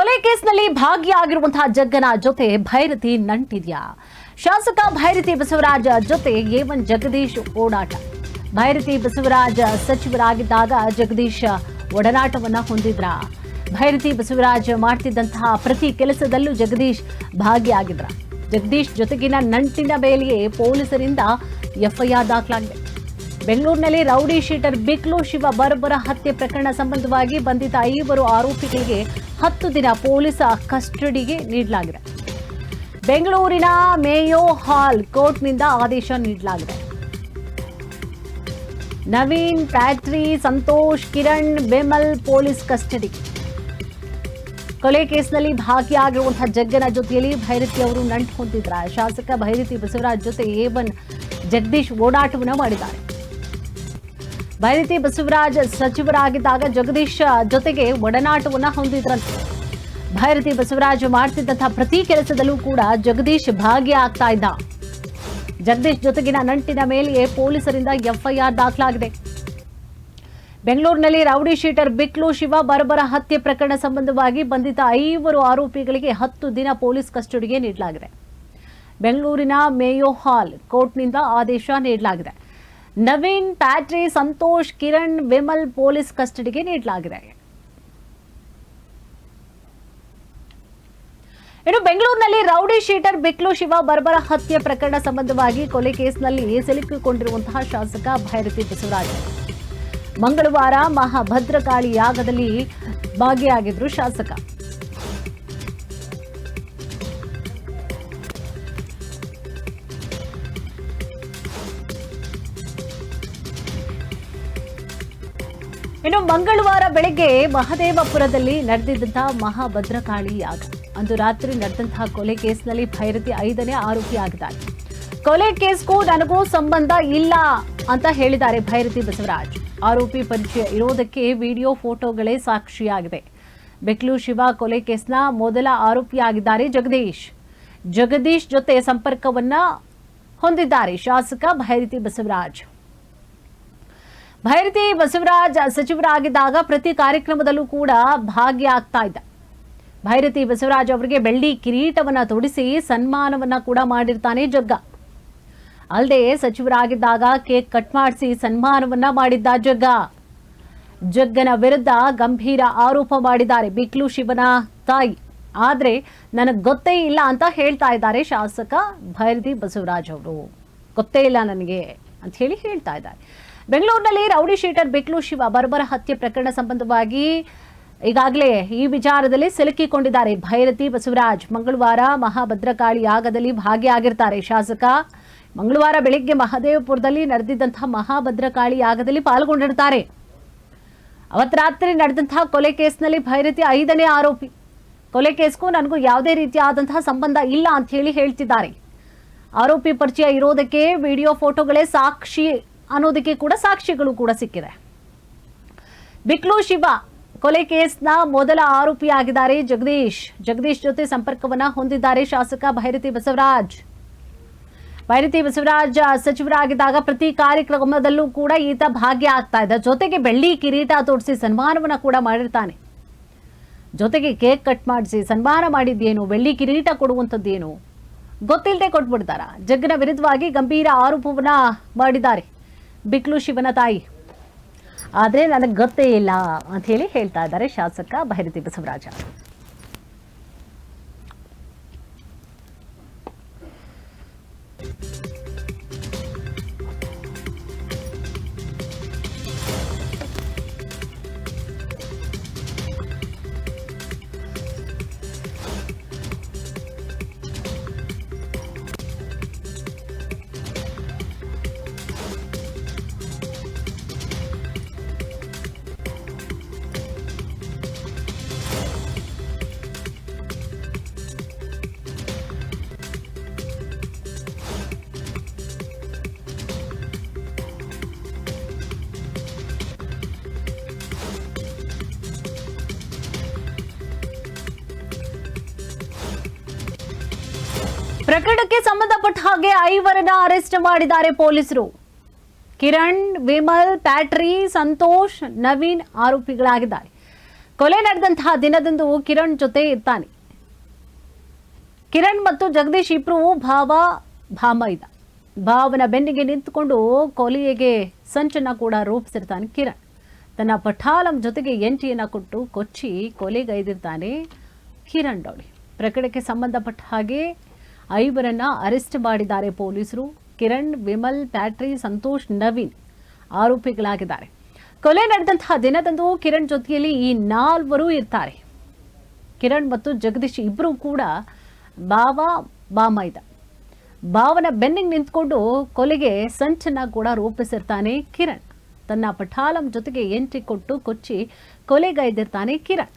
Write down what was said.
ಕೊಲೆ ಕೇಸ್ನಲ್ಲಿ ಭಾಗಿಯಾಗಿರುವಂತಹ ಜಗ್ಗನ ಜೊತೆ ಭೈರತಿ ನಂಟಿದ್ಯಾ? ಶಾಸಕ ಭೈರತಿ ಬಸವರಾಜ ಜೊತೆ ಏವನ್ ಜಗದೀಶ್ ಓಡಾಟ. ಭೈರತಿ ಬಸವರಾಜ ಸಚಿವರಾಗಿದ್ದಾಗ ಜಗದೀಶ್ ಒಡನಾಟವನ್ನ ಹೊಂದಿದ್ರ. ಭೈರತಿ ಬಸವರಾಜ್ ಮಾಡ್ತಿದ್ದಂತಹ ಪ್ರತಿ ಕೆಲಸದಲ್ಲೂ ಜಗದೀಶ್ ಭಾಗಿಯಾಗಿದ್ರ. ಜಗದೀಶ್ ಜೊತೆಗಿನ ನಂಟಿನ ಮೇಲೆಯೇ ಪೊಲೀಸರಿಂದ ಎಫ್ಐಆರ್ ದಾಖಲಾಗಿದೆ. ಬೆಂಗಳೂರಿನಲ್ಲಿ ರೌಡಿ ಶೀಟರ್ ಬಿಕ್ಲು ಶಿವ ಬರ್ಬರ ಹತ್ಯೆ ಪ್ರಕರಣ ಸಂಬಂಧವಾಗಿ ಬಂಧಿತ ಐವರು ಆರೋಪಿಗಳಿಗೆ ಹತ್ತು ದಿನ ಪೊಲೀಸ್ ಕಸ್ಟಡಿಗೆ ನೀಡಲಾಗಿದೆ. ಬೆಂಗಳೂರಿನ ಮೇಯೋ ಹಾಲ್ ಕೋರ್ಟ್ನಿಂದ ಆದೇಶ ನೀಡಲಾಗಿದೆ. Naveen, Patri, Santosh, Kiran, Vimal police custody. ಕೊಲೆ ಕೇಸ್ನಲ್ಲಿ ಭಾಗಿಯಾಗಿರುವಂತಹ ಜಗ್ಗನ ಜೊತೆಯಲ್ಲಿ ಭೈರತಿ ಅವರು ನಂಟು ಹೊಂದಿದ್ದಾರೆ. ಶಾಸಕ ಭೈರತಿ ಬಸವರಾಜ್ ಜೊತೆ ಎ ಜಗದೀಶ್ ಓಡಾಟವನ್ನು ಮಾಡಿದ್ದಾರೆ. ಭೈರತಿ ಬಸವರಾಜ್ ಸಚಿವರಾಗಿದ್ದಾಗ ಜಗದೀಶ್ ಜೊತೆಗೆ ಒಡನಾಟವನ್ನ ಹೊಂದಿದ್ರಂತೆ ಭೈರತಿ ಬಸವರಾಜ್ ಮಾಡ್ತಿದ್ದಂತಹ ಪ್ರತಿ ಕೆಲಸದಲ್ಲೂ ಕೂಡ ಜಗದೀಶ್ ಭಾಗಿಯಾಗ್ತಾ ಇದ್ದ. ಜಗದೀಶ್ ಜೊತೆಗಿನ ನಂಟಿನ ಮೇಲೆಯೇ ಪೊಲೀಸರಿಂದ ಎಫ್ಐಆರ್ ದಾಖಲಾಗಿದೆ. ಬೆಂಗಳೂರಿನಲ್ಲಿ ರೌಡಿ ಶೀಟರ್ ಬಿಕ್ಲು ಶಿವ ಬರಬರ ಹತ್ಯೆ ಪ್ರಕರಣ ಸಂಬಂಧವಾಗಿ ಬಂಧಿತ ಐವರು ಆರೋಪಿಗಳಿಗೆ ಹತ್ತು ದಿನ ಪೊಲೀಸ್ ಕಸ್ಟಡಿಗೆ ನೀಡಲಾಗಿದೆ. ಬೆಂಗಳೂರಿನ ಮೇಯೋ ಹಾಲ್ ಕೋರ್ಟ್ನಿಂದ ಆದೇಶ ನೀಡಲಾಗಿದೆ. ನವೀನ್, ಪ್ಯಾಟ್ರಿ, ಸಂತೋಷ್, ಕಿರಣ್, ವಿಮಲ್ ಪೊಲೀಸ್ ಕಸ್ಟಡಿಗೆ ನೀಡಲಾಗಿದೆ. ಇನ್ನು ಬೆಂಗಳೂರಿನಲ್ಲಿ ರೌಡಿ ಶೀಟರ್ ಬಿಕ್ಲು ಶಿವ ಬರ್ಬರ ಹತ್ಯೆ ಪ್ರಕರಣ ಸಂಬಂಧವಾಗಿ ಕೊಲೆ ಕೇಸ್ನಲ್ಲಿ ಸಿಲುಕಿಕೊಂಡಿರುವಂತಹ ಶಾಸಕ ಭೈರತಿ ಬಸವರಾಜ್. ಮಂಗಳವಾರ ಮಹಾಭದ್ರಕಾಳಿ ಯಾಗದಲ್ಲಿ ಭಾಗಿಯಾಗಿದ್ರು ಶಾಸಕ. ಇನ್ನು ಮಂಗಳವಾರ ಬೆಳಗ್ಗೆ ಮಹದೇವಪುರದಲ್ಲಿ ನಡೆದಿದ್ದಂತಹ ಮಹಾಭದ್ರಕಾಳಿ ಯಾಗ. ಅಂದು ರಾತ್ರಿ ನಡೆದಂತಹ ಕೊಲೆ ಕೇಸ್ನಲ್ಲಿ ಭೈರತಿ ಐದನೇ ಆರೋಪಿಯಾಗಿದ್ದಾರೆ ಕೊಲೆ ಕೇಸ್ಗೂ ನನಗೂ ಸಂಬಂಧ ಇಲ್ಲ ಅಂತ ಹೇಳಿದ್ದಾರೆ ಭೈರತಿ ಬಸವರಾಜ್. ಆರೋಪಿ ಪರಿಚಯ ಇರೋದಕ್ಕೆ ವಿಡಿಯೋ ಫೋಟೋಗಳೇ ಸಾಕ್ಷಿಯಾಗಿದೆ ಬೆಕ್ಲು ಶಿವ ಕೊಲೆ ಕೇಸ್ನ ಮೊದಲ ಆರೋಪಿಯಾಗಿದ್ದಾರೆ ಜಗದೀಶ್. ಜಗದೀಶ್ ಜೊತೆ ಸಂಪರ್ಕವನ್ನ ಹೊಂದಿದ್ದಾರೆ ಶಾಸಕ ಭೈರತಿ ಬಸವರಾಜ್. ಭೈರತಿ ಬಸವರಾಜ್ ಸಚಿವರಾಗಿದ್ದಾಗ ಪ್ರತಿ ಕಾರ್ಯಕ್ರಮದಲ್ಲೂ ಕೂಡ ಭಾಗಿಯಾಗ್ತಾ ಇದ್ದ. ಭೈರತಿ ಬಸವರಾಜ್ ಅವರಿಗೆ ಬೆಳ್ಳಿ ಕಿರೀಟವನ್ನ ತೊಡಿಸಿ ಸನ್ಮಾನವನ್ನ ಕೂಡ ಮಾಡಿರ್ತಾನೆ ಜಗ್ಗ. ಅಲ್ಲದೆ ಸಚಿವರಾಗಿದ್ದಾಗ ಕೇಕ್ ಕಟ್ ಮಾಡಿಸಿ ಸನ್ಮಾನವನ್ನ ಮಾಡಿದ್ದ ಜಗ್ಗ. ಜಗ್ಗನ ವಿರುದ್ಧ ಗಂಭೀರ ಆರೋಪ ಮಾಡಿದ್ದಾರೆ ಬಿಕ್ಲು ಶಿವನ ತಾಯಿ. ಆದ್ರೆ ನನಗೆ ಗೊತ್ತೇ ಇಲ್ಲ ಅಂತ ಹೇಳ್ತಾ ಇದ್ದಾರೆ ಶಾಸಕ ಭೈರತಿ ಬಸವರಾಜ್ ಅವರು. ಗೊತ್ತೇ ಇಲ್ಲ ನನಗೆ ಅಂತ ಹೇಳಿ ಹೇಳ್ತಾ ಇದ್ದಾರೆ. ಬೆಂಗಳೂರಿನಲ್ಲಿ ರೌಡಿ ಶೀಟರ್ ಬಿಕ್ಲು ಶಿವ ಬರ್ಬರ ಹತ್ಯೆ ಪ್ರಕರಣ ಸಂಬಂಧವಾಗಿ ಈಗಾಗಲೇ ಈ ವಿಚಾರದಲ್ಲಿ ಸಿಲುಕಿಕೊಂಡಿದ್ದಾರೆ. ಭೈರತಿ, ಬಸವರಾಜ್ ಮಂಗಳವಾರ ಮಹಾಭದ್ರಕಾಳಿ ಯಾಗದಲ್ಲಿ ಭಾಗಿಯಾಗಿರ್ತಾರೆ. ಶಾಸಕ ಮಂಗಳವಾರ ಬೆಳಿಗ್ಗೆ ಮಹದೇವಪುರದಲ್ಲಿ ನಡೆದಿದ್ದಂತಹ ಮಹಾಭದ್ರಕಾಳಿ ಯಾಗದಲ್ಲಿ ಪಾಲ್ಗೊಂಡಿರ್ತಾರೆ. ಅವತ್ತು ರಾತ್ರಿ ನಡೆದಂತಹ ಕೊಲೆ ಕೇಸ್ನಲ್ಲಿ ಭೈರತಿ ಐದನೇ ಆರೋಪಿ. ಕೊಲೆ ಕೇಸ್ಗೂ ನನಗೂ ಯಾವುದೇ ರೀತಿಯಾದಂತಹ ಸಂಬಂಧ ಇಲ್ಲ ಅಂತ ಹೇಳಿ ಹೇಳ್ತಿದ್ದಾರೆ. ಆರೋಪಿ ಪರಿಚಯ ಇರೋದಕ್ಕೆ ವಿಡಿಯೋ ಫೋಟೋಗಳೇ ಸಾಕ್ಷಿ ಅನ್ನೋದಕ್ಕೆ ಕೂಡ ಸಾಕ್ಷಿಗಳು ಕೂಡ ಸಿಕ್ಕಿದೆ. ಬಿಕ್ಲು ಶಿವ ಕೊಲೆ ಕೇಸ್ನ ಮೊದಲ ಆರೋಪಿಯಾಗಿದ್ದಾರೆ ಜಗದೀಶ್ ಜಗದೀಶ್ ಜೊತೆ ಸಂಪರ್ಕವನ್ನ ಹೊಂದಿದ್ದಾರೆ ಶಾಸಕ ಭೈರತಿ ಬಸವರಾಜ್. ಭೈರತಿ ಬಸವರಾಜ್ ಸಚಿವರಾಗಿದ್ದಾಗ ಪ್ರತಿ ಕಾರ್ಯಕ್ರಮದಲ್ಲೂ ಕೂಡ ಈತ ಭಾಗ್ಯ ಆಗ್ತಾ ಇದ್ದ. ಜೊತೆಗೆ ಬೆಳ್ಳಿ ಕಿರೀಟ ತೋರಿಸಿ ಸನ್ಮಾನವನ್ನ ಕೂಡ ಮಾಡಿರ್ತಾನೆ. ಜೊತೆಗೆ ಕೇಕ್ ಕಟ್ ಮಾಡಿಸಿ ಸನ್ಮಾನ ಮಾಡಿದ್ದೇನು? ಬೆಳ್ಳಿ ಕಿರೀಟ ಕೊಡುವಂಥದ್ದೇನು? ಗೊತ್ತಿಲ್ಲದೆ ಕೊಟ್ಬಿಡ್ತಾರ? ಜಗ್ಗನ ವಿರುದ್ಧವಾಗಿ ಗಂಭೀರ ಆರೋಪವನ್ನ ಮಾಡಿದ್ದಾರೆ. ಬಿಕ್ಲು ಶಿವನ ತಾಯಿ. ಆದರೆ ನನಗೆ ಗೊತ್ತೇ ಇಲ್ಲ ಅಂತ ಹೇಳಿ ಹೇಳ್ತಾ ಇದ್ದಾರೆ ಶಾಸಕ ಭೈರತಿ ಬಸವರಾಜ. ಪ್ರಕರಣಕ್ಕೆ ಸಂಬಂಧಪಟ್ಟ ಹಾಗೆ ಐವರನ್ನ ಅರೆಸ್ಟ್ ಮಾಡಿದ್ದಾರೆ ಪೊಲೀಸರು. ಕಿರಣ್, ವಿಮಲ್, ಪ್ಯಾಟ್ರಿ, ಸಂತೋಷ್, ನವೀನ್ ಆರೋಪಿಗಳಾಗಿದ್ದಾರೆ. ಕೊಲೆ ನಡೆದಂತಹ ದಿನದಂದು ಕಿರಣ್ ಜೊತೆ ಇರ್ತಾನೆ. ಕಿರಣ್ ಮತ್ತು ಜಗದೀಶ್ ಇಬ್ರು ಭಾವ, ಭಾಮ ಇದ್ದ. ಭಾವನ ಬೆನ್ನಿಗೆ ನಿಂತುಕೊಂಡು ಕೊಲೆಗೆ ಸಂಚನ ಕೂಡ ರೂಪಿಸಿರ್ತಾನೆ ಕಿರಣ್. ತನ್ನ ಪಠಾಲಂ ಜೊತೆಗೆ ಎಂಟಿಯನ್ನ ಕೊಟ್ಟು ಕೊಚ್ಚಿ ಕೊಲೆಗೈದಿರ್ತಾನೆ ಕಿರಣ್ ಡೋಳಿ ಪ್ರಕರಣಕ್ಕೆ ಸಂಬಂಧಪಟ್ಟ ಹಾಗೆ ಐವರನ್ನ ಅರೆಸ್ಟ್ ಮಾಡಿದ್ದಾರೆ ಪೊಲೀಸರು. ಕಿರಣ್, ವಿಮಲ್, ಪ್ಯಾಟ್ರಿ, ಸಂತೋಷ್, ನವೀನ್ ಆರೋಪಿಗಳಾಗಿದ್ದಾರೆ. ಕೊಲೆ ನಡೆದಂತಹ ದಿನದಂದು ಕಿರಣ್ ಜೊತೆಯಲ್ಲಿ ಈ ನಾಲ್ವರು ಇರ್ತಾರೆ. ಕಿರಣ್ ಮತ್ತು ಜಗದೀಶ್ ಇಬ್ಬರೂ ಕೂಡ ಬಾವ ಬಾಮೈದ ಬಾವನ ಬೆನ್ನಿಗೆ ನಿಂತ್ಕೊಂಡು ಕೊಲೆಗೆ ಸಂಚನ ಕೂಡ ರೂಪಿಸಿರ್ತಾನೆ ಕಿರಣ್. ತನ್ನ ಪಠಾಲಂ ಜೊತೆಗೆ ಎಂಟ್ರಿ ಕೊಟ್ಟು ಕೊಚ್ಚಿ ಕೊಲೆಗೈದಿರ್ತಾನೆ ಕಿರಣ್.